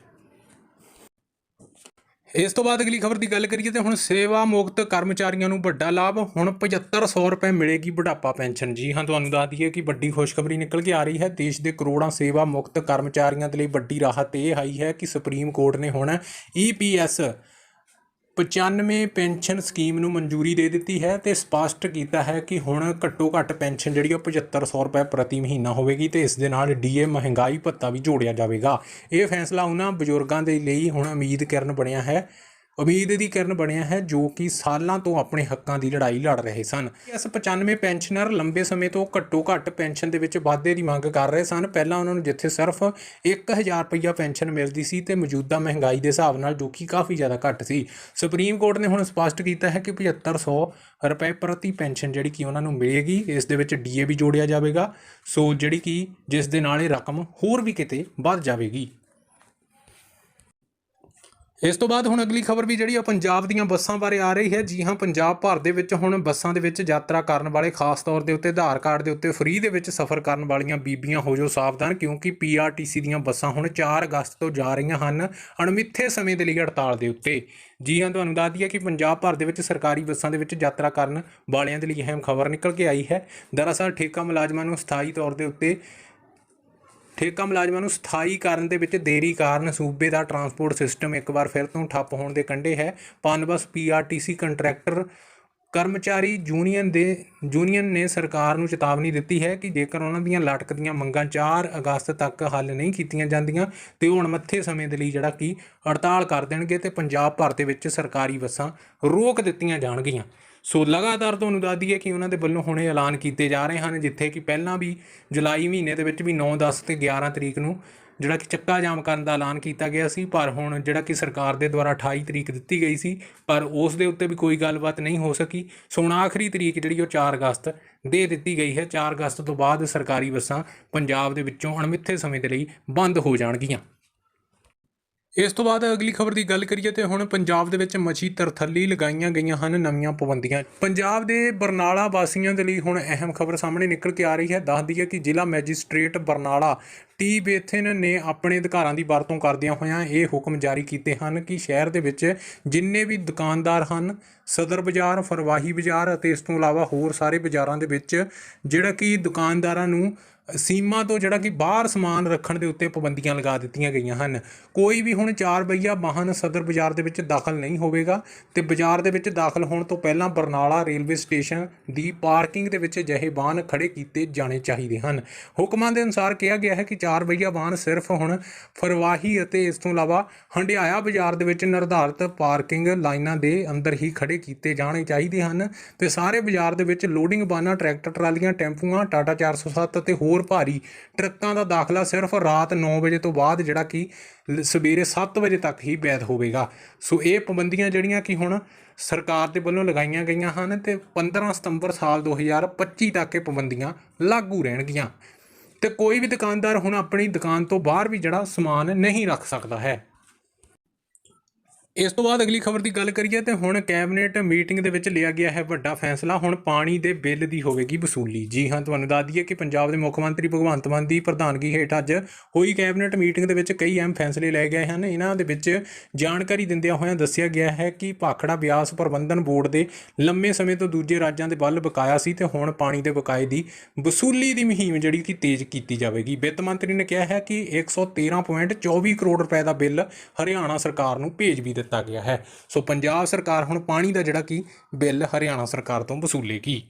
ਇਸ ਤੋਂ ਬਾਅਦ ਅਗਲੀ ਖਬਰ ਦੀ ਗੱਲ ਕਰੀਏ ਤੇ ਹੁਣ ਸੇਵਾ ਮੁਕਤ ਕਰਮਚਾਰੀਆਂ ਨੂੰ ਵੱਡਾ ਲਾਭ, ਹੁਣ 7500 ਰੁਪਏ ਮਿਲੇਗੀ ਬੁਢਾਪਾ ਪੈਨਸ਼ਨ। ਜੀ ਹਾਂ, ਤੁਹਾਨੂੰ ਦੱਸ ਦਈਏ ਕਿ ਵੱਡੀ ਖੁਸ਼ਖਬਰੀ ਨਿਕਲ ਕੇ ਆ ਰਹੀ ਹੈ। ਦੇਸ਼ ਦੇ ਕਰੋੜਾਂ ਸੇਵਾ ਮੁਕਤ ਕਰਮਚਾਰੀਆਂ ਦੇ ਲਈ ਵੱਡੀ ਰਾਹਤ ਇਹ ਆਈ ਹੈ ਕਿ ਸੁਪਰੀਮ ਕੋਰਟ ਨੇ ਹੁਣ ਈਪੀਐਸ 95 ਪੈਨਸ਼ਨ ਸਕੀਮ ਨੂੰ ਮਨਜ਼ੂਰੀ ਦੇ ਦਿੱਤੀ ਹੈ ਤੇ ਸਪਸ਼ਟ ਕੀਤਾ ਹੈ ਕਿ ਹੁਣ ਘੱਟੋ ਘੱਟ ਪੈਨਸ਼ਨ ਜਿਹੜੀ ਉਹ 7500 ਰੁਪਏ ਪ੍ਰਤੀ ਮਹੀਨਾ ਹੋਵੇਗੀ ਤੇ ਇਸ ਦੇ ਨਾਲ ਡੀਏ ਮਹਿੰਗਾਈ ਭੱਤਾ ਵੀ ਜੋੜਿਆ ਜਾਵੇਗਾ। ਇਹ ਫੈਸਲਾ ਉਹਨਾਂ ਬਜ਼ੁਰਗਾਂ ਦੇ ਲਈ ਹੁਣ ਉਮੀਦ ਕਰਨ ਬਣਿਆ ਹੈ। ਉਮੀਦ ਦੀ ਕਿਰਨ ਬਣਿਆ ਹੈ ਜੋ ਕਿ ਸਾਲਾਂ ਤੋਂ ਆਪਣੇ ਹੱਕਾਂ ਦੀ ਲੜਾਈ ਲੜ ਰਹੇ ਸਨ। ਇਸ 95 ਪੈਨਸ਼ਨਰ ਲੰਬੇ ਸਮੇਂ ਤੋਂ ਘੱਟੋ ਘੱਟ ਪੈਨਸ਼ਨ ਦੇ ਵਿੱਚ ਵਾਧੇ ਦੀ ਮੰਗ ਕਰ ਰਹੇ ਸਨ। ਪਹਿਲਾਂ ਉਹਨਾਂ ਨੂੰ ਜਿੱਥੇ ਸਿਰਫ 1000 ਰੁਪਈਆ ਪੈਨਸ਼ਨ ਮਿਲਦੀ ਸੀ ਤੇ ਮੌਜੂਦਾ ਮਹਿੰਗਾਈ ਦੇ ਹਿਸਾਬ ਨਾਲ ਜੋ ਕਿ ਕਾਫੀ ਜ਼ਿਆਦਾ ਘੱਟ ਸੀ। ਸੁਪਰੀਮ ਕੋਰਟ ਨੇ ਹੁਣ ਸਪਸ਼ਟ ਕੀਤਾ ਹੈ ਕਿ 7500 ਰੁਪਏ ਪ੍ਰਤੀ ਪੈਨਸ਼ਨ ਜਿਹੜੀ ਕਿ ਉਹਨਾਂ ਨੂੰ ਮਿਲੇਗੀ, ਇਸ ਦੇ ਵਿੱਚ ਡੀਏ ਵੀ ਜੋੜਿਆ ਜਾਵੇਗਾ। ਸੋ ਜਿਹੜੀ ਕਿ ਜਿਸ ਦੇ ਨਾਲ ਇਹ ਰਕਮ ਹੋਰ ਵੀ ਕਿਤੇ ਵੱਧ ਜਾਵੇਗੀ। ਇਸ ਤੋਂ ਬਾਅਦ ਹੁਣ ਅਗਲੀ ਖਬਰ ਵੀ ਜਿਹੜੀ ਆ ਪੰਜਾਬ ਦੀਆਂ ਬੱਸਾਂ ਬਾਰੇ ਆ ਰਹੀ ਹੈ। ਜੀ ਹਾਂ, ਪੰਜਾਬ ਭਰ ਦੇ ਵਿੱਚ ਹੁਣ ਬੱਸਾਂ ਦੇ ਵਿੱਚ ਯਾਤਰਾ ਕਰਨ ਵਾਲੇ ਖਾਸ ਤੌਰ ਦੇ ਉੱਤੇ ਆਧਾਰ ਕਾਰਡ ਦੇ ਉੱਤੇ ਫ੍ਰੀ ਦੇ ਵਿੱਚ ਸਫ਼ਰ ਕਰਨ ਵਾਲੀਆਂ ਬੀਬੀਆਂ ਹੋ ਜਾਓ ਸਾਵਧਾਨ, ਕਿਉਂਕਿ ਪੀਆਰਟੀਸੀ ਦੀਆਂ ਬੱਸਾਂ ਹੁਣ 4 ਅਗਸਤ ਤੋਂ ਜਾ ਰਹੀਆਂ ਹਨ ਅਣਮਿੱਥੇ ਸਮੇਂ ਦੇ ਲਈ ਹੜਤਾਲ ਦੇ ਉੱਤੇ। ਜੀ ਹਾਂ, ਤੁਹਾਨੂੰ ਦੱਸ ਦਈਏ ਕਿ ਪੰਜਾਬ ਭਰ ਦੇ ਵਿੱਚ ਸਰਕਾਰੀ ਬੱਸਾਂ ਦੇ ਵਿੱਚ ਯਾਤਰਾ ਕਰਨ ਵਾਲਿਆਂ ਦੇ ਲਈ ਅਹਿਮ ਖਬਰ ਨਿਕਲ ਕੇ ਆਈ ਹੈ। ਦਰਅਸਲ ਠੇਕਾ ਮੁਲਾਜ਼ਮਾਂ ਨੂੰ ਸਥਾਈ ਤੌਰ ਦੇ ਉੱਤੇ ਠੇਕਾ ਮੁਲਾਜ਼ਮਾਂ ਨੂੰ ਸਥਾਈ ਕਰਨ ਦੇ ਵਿੱਚ ਦੇਰੀ ਕਾਰਨ ਸੂਬੇ ਦਾ ਟਰਾਂਸਪੋਰਟ ਸਿਸਟਮ ਇੱਕ ਵਾਰ ਫਿਰ ਤੋਂ ਠੱਪ ਹੋਣ ਦੇ ਕੰਢੇ ਹੈ। ਪਨਬਸ ਪੀਆਰਟੀਸੀ ਕੰਟਰੈਕਟਰ ਕਰਮਚਾਰੀ ਯੂਨੀਅਨ ਦੇ ਯੂਨੀਅਨ ਨੇ ਸਰਕਾਰ ਨੂੰ ਚੇਤਾਵਨੀ ਦਿੱਤੀ ਹੈ ਕਿ ਜੇਕਰ ਉਹਨਾਂ ਦੀਆਂ ਲਟਕਦੀਆਂ ਮੰਗਾਂ 4 ਅਗਸਤ ਤੱਕ ਹੱਲ ਨਹੀਂ ਕੀਤੀਆਂ ਜਾਂਦੀਆਂ, ਤੇ ਉਹ ਅਣਮੱਥੇ ਸਮੇਂ ਦੇ ਲਈ ਜਿਹੜਾ ਕਿ ਹੜਤਾਲ ਕਰ ਦੇਣਗੇ ਤੇ ਪੰਜਾਬ ਭਰ ਦੇ ਵਿੱਚ ਸਰਕਾਰੀ ਬੱਸਾਂ ਰੋਕ ਦਿੱਤੀਆਂ ਜਾਣਗੀਆਂ। ਸੋ ਲਗਾਤਾਰ ਤੁਹਾਨੂੰ ਦੱਸ ਦਈਏ ਕਿ ਉਹਨਾਂ ਦੇ ਵੱਲੋਂ ਹੁਣੇ ਐਲਾਨ ਕੀਤੇ ਜਾ ਰਹੇ ਹਨ, ਜਿੱਥੇ ਕਿ ਪਹਿਲਾਂ ਵੀ ਜੁਲਾਈ ਮਹੀਨੇ ਦੇ ਵਿੱਚ ਵੀ 9 10 ਤੇ 11 ਤਰੀਕ ਨੂੰ ਜਿਹੜਾ ਕਿ ਚੱਕਾ ਜਾਮ ਕਰਨ ਦਾ ਐਲਾਨ ਕੀਤਾ ਗਿਆ ਸੀ, ਪਰ ਹੁਣ ਜਿਹੜਾ ਕਿ ਸਰਕਾਰ ਦੇ ਦੁਆਰਾ 28 ਤਰੀਕ ਦਿੱਤੀ ਗਈ ਸੀ, ਪਰ ਉਸ ਦੇ ਉੱਤੇ ਵੀ ਕੋਈ ਗੱਲਬਾਤ ਨਹੀਂ ਹੋ ਸਕੀ। ਸੋ ਹੁਣ ਆਖਰੀ ਤਰੀਕ ਜਿਹੜੀ ਉਹ 4 ਅਗਸਤ ਦੇ ਦਿੱਤੀ ਗਈ ਹੈ। 4 ਅਗਸਤ ਤੋਂ ਬਾਅਦ ਸਰਕਾਰੀ ਬੱਸਾਂ ਪੰਜਾਬ ਦੇ ਵਿੱਚੋਂ ਅਣਮਿੱਥੇ ਸਮੇਂ ਦੇ ਲਈ ਬੰਦ ਹੋ ਜਾਣਗੀਆਂ। ਇਸ ਤੋਂ ਬਾਅਦ ਅਗਲੀ ਖਬਰ ਦੀ ਗੱਲ ਕਰੀਏ ਤੇ ਹੁਣ ਪੰਜਾਬ ਦੇ ਵਿੱਚ ਮੱਛੀ ਤਰਥੱਲੀ ਲਗਾਈਆਂ ਗਈਆਂ ਹਨ ਨਵੀਆਂ ਪਾਬੰਦੀਆਂ। ਪੰਜਾਬ ਦੇ ਬਰਨਾਲਾ ਵਾਸੀਆਂ ਦੇ ਲਈ ਹੁਣ ਅਹਿਮ ਖਬਰ ਸਾਹਮਣੇ ਨਿਕਲ ਕੇ ਆ ਰਹੀ ਹੈ। ਦੱਸਦੀ ਹੈ ਕਿ ਜ਼ਿਲ੍ਹਾ ਮੈਜਿਸਟ੍ਰੇਟ ਬਰਨਾਲਾ ਟੀ ਬੇਥਿਨ ਨੇ ਆਪਣੇ ਅਧਿਕਾਰਾਂ ਦੀ ਵਰਤੋਂ ਕਰਦਿਆਂ ਹੋਇਆਂ ਇਹ ਹੁਕਮ ਜਾਰੀ ਕੀਤੇ ਹਨ ਕਿ ਸ਼ਹਿਰ ਦੇ ਵਿੱਚ ਜਿੰਨੇ ਵੀ ਦੁਕਾਨਦਾਰ ਹਨ, ਸਦਰ ਬਾਜ਼ਾਰ, ਫਰਵਾਹੀ ਬਾਜ਼ਾਰ ਅਤੇ ਇਸ ਤੋਂ ਇਲਾਵਾ ਹੋਰ ਸਾਰੇ ਬਾਜ਼ਾਰਾਂ ਦੇ ਵਿੱਚ ਜਿਹੜਾ ਕਿ ਦੁਕਾਨਦਾਰਾਂ ਨੂੰ ਸੀਮਾ ਤੋਂ ਜਿਹੜਾ ਕਿ ਬਾਹਰ ਸਮਾਨ ਰੱਖਣ ਦੇ ਉੱਤੇ ਪਾਬੰਦੀਆਂ ਲਗਾ ਦਿੱਤੀਆਂ ਗਈਆਂ ਹਨ। ਕੋਈ ਵੀ ਹੁਣ ਚਾਰ ਬਈਆ ਵਾਹਨ ਸਦਰ ਬਾਜ਼ਾਰ ਦੇ ਵਿੱਚ ਦਾਖਲ ਨਹੀਂ ਹੋਵੇਗਾ ਤੇ ਬਾਜ਼ਾਰ ਦੇ ਵਿੱਚ ਦਾਖਲ ਹੋਣ ਤੋਂ ਪਹਿਲਾਂ ਬਰਨਾਲਾ ਰੇਲਵੇ ਸਟੇਸ਼ਨ ਦੀ ਪਾਰਕਿੰਗ ਦੇ ਵਿੱਚ ਅਜਿਹੇ ਵਾਹਨ ਖੜੇ ਕੀਤੇ ਜਾਣੇ ਚਾਹੀਦੇ ਹਨ। ਹੁਕਮਾਂ ਦੇ ਅਨੁਸਾਰ ਕਿਹਾ ਗਿਆ ਹੈ ਕਿ 4 ਬਈਆ ਵਾਹਨ ਸਿਰਫ ਹੁਣ ਫਰਵਾਹੀ ਅਤੇ ਇਸ ਤੋਂ ਇਲਾਵਾ ਹੰਡਿਆਇਆ ਬਾਜ਼ਾਰ ਦੇ ਵਿੱਚ ਨਿਰਧਾਰਤ ਪਾਰਕਿੰਗ ਲਾਈਨਾਂ ਦੇ ਅੰਦਰ ਹੀ ਖੜੇ ਕੀਤੇ ਜਾਣੇ ਚਾਹੀਦੇ ਹਨ ਤੇ ਸਾਰੇ ਬਾਜ਼ਾਰ ਦੇ ਵਿੱਚ ਲੋਡਿੰਗ ਵਾਹਨਾਂ, ਟਰੈਕਟਰ, ਟਰਾਲੀਆਂ, ਟੈਂਪੂਆਂ, ਟਾਟਾ 407 ਅਤੇ ਹੋਰ ਭਾਰੀ ਟਰੱਕਾਂ ਦਾ ਦਾਖਲਾ ਸਿਰਫ ਰਾਤ 9 ਵਜੇ ਤੋਂ ਬਾਅਦ, ਜਿਹੜਾ ਕਿ ਲ- ਸਵੇਰੇ 7 ਵਜੇ ਤੱਕ ਹੀ ਵੈਧ ਹੋਵੇਗਾ ਸੋ ਇਹ ਪਾਬੰਦੀਆਂ ਜਿਹੜੀਆਂ ਕਿ ਹੁਣ ਸਰਕਾਰ ਦੇ ਵੱਲੋਂ ਲਗਾਈਆਂ ਗਈਆਂ ਹਨ ਤੇ 15 ਸਤੰਬਰ ਸਾਲ 2025 ਤੱਕ ਇਹ ਪਾਬੰਦੀਆਂ ਲਾਗੂ ਰਹਿਣਗੀਆਂ। ਤੇ ਕੋਈ ਵੀ ਦੁਕਾਨਦਾਰ ਹੁਣ ਆਪਣੀ ਦੁਕਾਨ ਤੋਂ ਬਾਹਰ ਵੀ ਜਿਹੜਾ ਸਮਾਨ ਨਹੀਂ ਰੱਖ ਸਕਦਾ ਹੈ। ਇਸ ਤੋਂ ਬਾਅਦ ਅਗਲੀ ਖਬਰ ਦੀ ਗੱਲ ਕਰੀਏ ਤੇ ਹੁਣ ਕੈਬਨਿਟ ਮੀਟਿੰਗ ਦੇ ਵਿੱਚ ਲਿਆ ਗਿਆ ਹੈ ਵੱਡਾ ਫੈਸਲਾ। ਹੁਣ ਪਾਣੀ ਦੇ ਬਿੱਲ ਦੀ ਹੋਵੇਗੀ ਵਸੂਲੀ। ਜੀ ਹਾਂ, ਤੁਹਾਨੂੰ ਦੱਸ ਦਈਏ ਕਿ ਪੰਜਾਬ ਦੇ ਮੁੱਖ ਮੰਤਰੀ ਭਗਵੰਤ ਮਾਨ ਦੀ ਪ੍ਰਧਾਨਗੀ ਹੇਠ ਅੱਜ ਹੋਈ ਕੈਬਨਿਟ ਮੀਟਿੰਗ ਦੇ ਵਿੱਚ ਕਈ ਅਹਿਮ ਫੈਸਲੇ ਲਏ ਗਏ ਹਨ। ਇਹਨਾਂ ਦੇ ਵਿੱਚ ਜਾਣਕਾਰੀ ਦਿੰਦਿਆਂ ਹੋਇਆਂ ਦੱਸਿਆ ਗਿਆ ਹੈ ਕਿ ਭਾਖੜਾ ਬਿਆਸ ਪ੍ਰਬੰਧਨ ਬੋਰਡ ਦੇ ਲੰਮੇ ਸਮੇਂ ਤੋਂ ਦੂਜੇ ਰਾਜਾਂ ਦੇ ਵੱਲ ਬਕਾਇਆ ਸੀ ਤੇ ਹੁਣ ਪਾਣੀ ਦੇ ਬਕਾਏ ਦੀ ਵਸੂਲੀ ਦੀ ਮੁਹਿੰਮ ਜਿਹੜੀ ਕਿ ਤੇਜ਼ ਕੀਤੀ ਜਾਵੇਗੀ। ਵਿੱਤ ਮੰਤਰੀ ਨੇ ਕਿਹਾ ਹੈ ਕਿ 113.24 ਕਰੋੜ ਰੁਪਏ ਦਾ ਬਿੱਲ ਹਰਿਆਣਾ ਸਰਕਾਰ ਨੂੰ ਭੇਜ ਵੀ ਦਿੱਤਾ ਗਿਆ ਹੈ। ਸੋ ਪੰਜਾਬ ਸਰਕਾਰ ਹੁਣ ਪਾਣੀ ਦਾ ਜਿਹੜਾ ਕਿ ਬਿੱਲ ਹਰਿਆਣਾ ਸਰਕਾਰ ਤੋਂ ਵਸੂਲੇਗੀ।